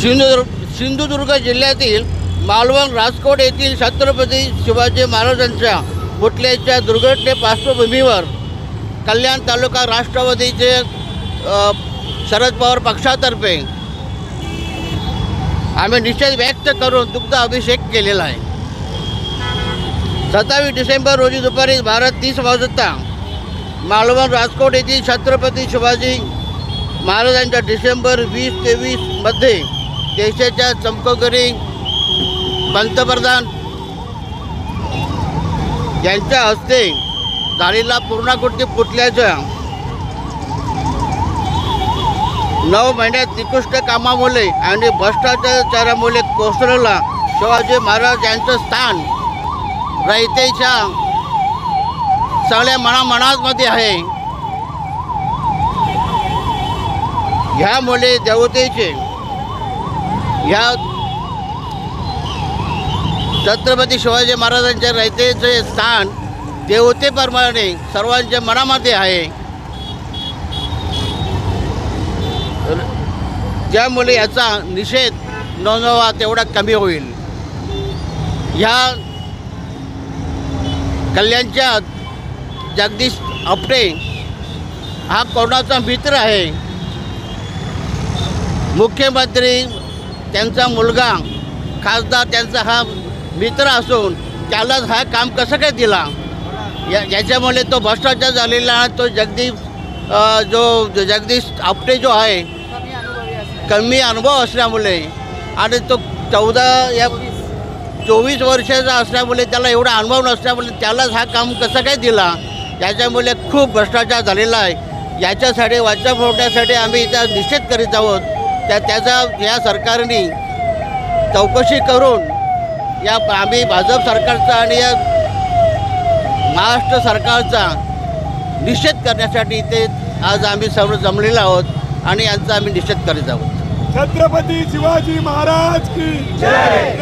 सिंधुदुर्ग सिंधुदुर्ग जिल्ह्यातील मालवण राजकोट येथील छत्रपती शिवाजी महाराजांच्या पुतळ्याच्या दुर्घटने पार्श्वभूमीवर कल्याण तालुका राष्ट्रवादीचे शरद पवार पक्षातर्फे आम्ही निषेध व्यक्त करून दुग्ध अभिषेक केलेला आहे. सत्तावीस डिसेंबर रोजी दुपारी भारत तीस वाजता मालवण राजकोट येथील छत्रपती शिवाजी महाराजांच्या डिसेंबर वीस तेवीसमध्ये देशाच्या चमकोगरी पंतप्रधान यांच्या हस्ते झालेला पूर्णाकृती पुतल्याच्या नऊ महिन्यात निकृष्ट कामामुळे आणि भ्रष्टाचारामुळे कोसळला शिवाजी महाराज यांचं स्थान रयतेच्या सगळ्या मनामनामध्ये आहे. ह्यामुळे देवतेचे ह्या छत्रपती शिवाजी महाराजांच्या रयतेचे स्थान देवतेप्रमाणे सर्वांच्या मनामध्ये आहे. ज्यामुळे याचा निषेध नोंदवा तेवढा कमी होईल. ह्या कल्याणच्या जगदीश आपटे हा कोणाचा मित्र आहे? मुख्यमंत्री त्यांचा मुलगा खासदार त्यांचा हा मित्र असून त्यालाच हा काम कसं काय दिला? या याच्यामुळे तो भ्रष्टाचार झालेला तो जगदीश जो जगदीश आपटे जो आहे कमी अनुभव असल्यामुळे आणि तो चौदा या चोवीस वर्षाचा असल्यामुळे त्याला एवढा अनुभव नसल्यामुळे त्यालाच हा काम कसं काय दिला? याच्यामुळे खूप भ्रष्टाचार झालेला आहे. याच्यासाठी वाचा फोडण्यासाठी आम्ही इथं निषेध करीत आहोत. त्या त्याचा या सरकारने चौकशी करून या आम्ही भाजप सरकारचा आणि या महाराष्ट्र सरकारचा निषेध करण्यासाठी ते आज आम्ही सर्व जमलेलो आहोत आणि यांचा आम्ही निषेध करीत आहोत. छत्रपती शिवाजी महाराज की जय!